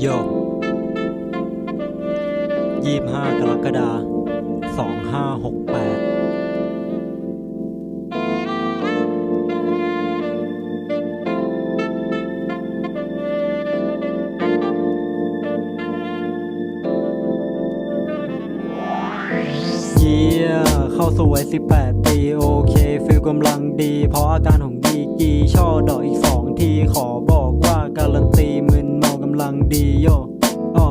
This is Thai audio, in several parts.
โยยี่ห้ากรกฎาสองห้าหกแปดเยี่ยเข้าสู่วัย18 ปี โอเค ฟิลกำลังดี เพราะอาการของดีกีช่อดอกอีกสองทีขอบอก ดีโยอ้อ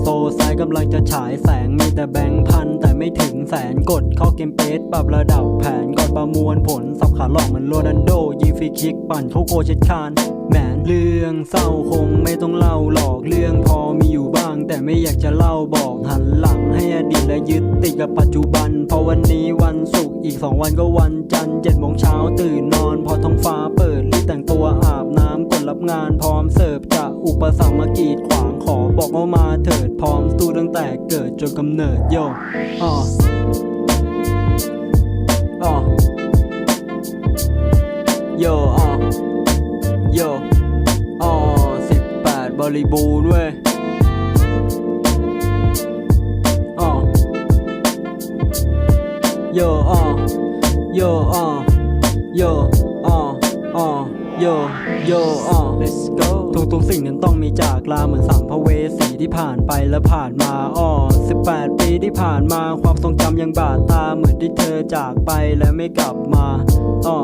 โซไซกำลังจะฉายแสงมีแต่แบงค์พันแต่ไม่ถึงแสนกดเข้าเกมเปสปรับระดับแผนก่อนประมวลผลสับขาหลอกเหมือนโรนัลโดยิงฟรีคิกปั่นเข้าโกเช็ดคานแหมนเรื่องเศร้าคงไม่ต้องเล่าหรอกเรื่องพอมีอยู่บ้าง แต่ไม่อยากจะเล่าบอกหันหลังให้อดีตและยึดติดกับปัจจุบันเพราะวันนี้วันศุกร์อีกสองวันก็วันจันทร์เจ็ดโมงเช้าตื่นนอน พอท้องฟ้าเปิดรีบแต่งตัวอาบน้ำกดรับงานพร้อมเสิร์ฟจะ อุปสรรคมากีดขวางขอบอกว่ามาเถิดพร้อมสู้ตั้งแต่เกิดจนกำเนิดโยอ๋ออ๋อโยอ๋อโยอ๋อสิบแปดบริบูรณ์เว้ยอ๋อโยอ๋อโยอ๋อโยอ๋ออ๋อโยโยอ๋อ let's go ทุกสิ่งนั้นต้องมีจากลาเหมือนสัมภเวสีที่ผ่านไปและผ่านมาอ๋อ18 ปีที่ผ่านมาความทรงจำยังบาดตาเหมือนที่เธอจากไปและไม่กลับมาอ๋อ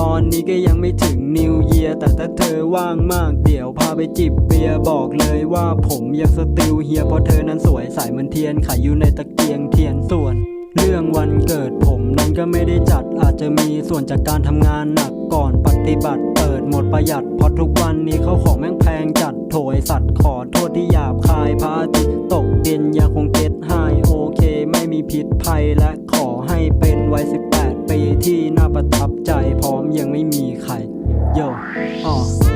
ตอนนี้ก็ยังไม่ถึงนิวเยียแต่ถ้าเธอว่างมากเดี๋ยวพาไปจิบเบียร์บอกเลยว่าผมยังสติลเฮียเพราะเธอนั้นสวยใสเหมือนเทียนไขอยู่ในตะเกียงเทียนส่วน เรื่องวันเกิดผมนั้นก็ไม่ได้จัดอาจจะมีส่วนจากการทำงานหนักก่อนปฏิบัติ หมดประหยัดเพราะทุกวันนี้เขาของแม่งแพงจัดโถยสัตว์ขอโทษที่หยาบคายพาทิตย์ตกดินยังคงเก็ตไฮโอเค ไม่มีผิษภัยและขอให้เป็นวัย18 ปีที่น่าประทับใจพร้อมยังไม่มีใครโยอ๋อ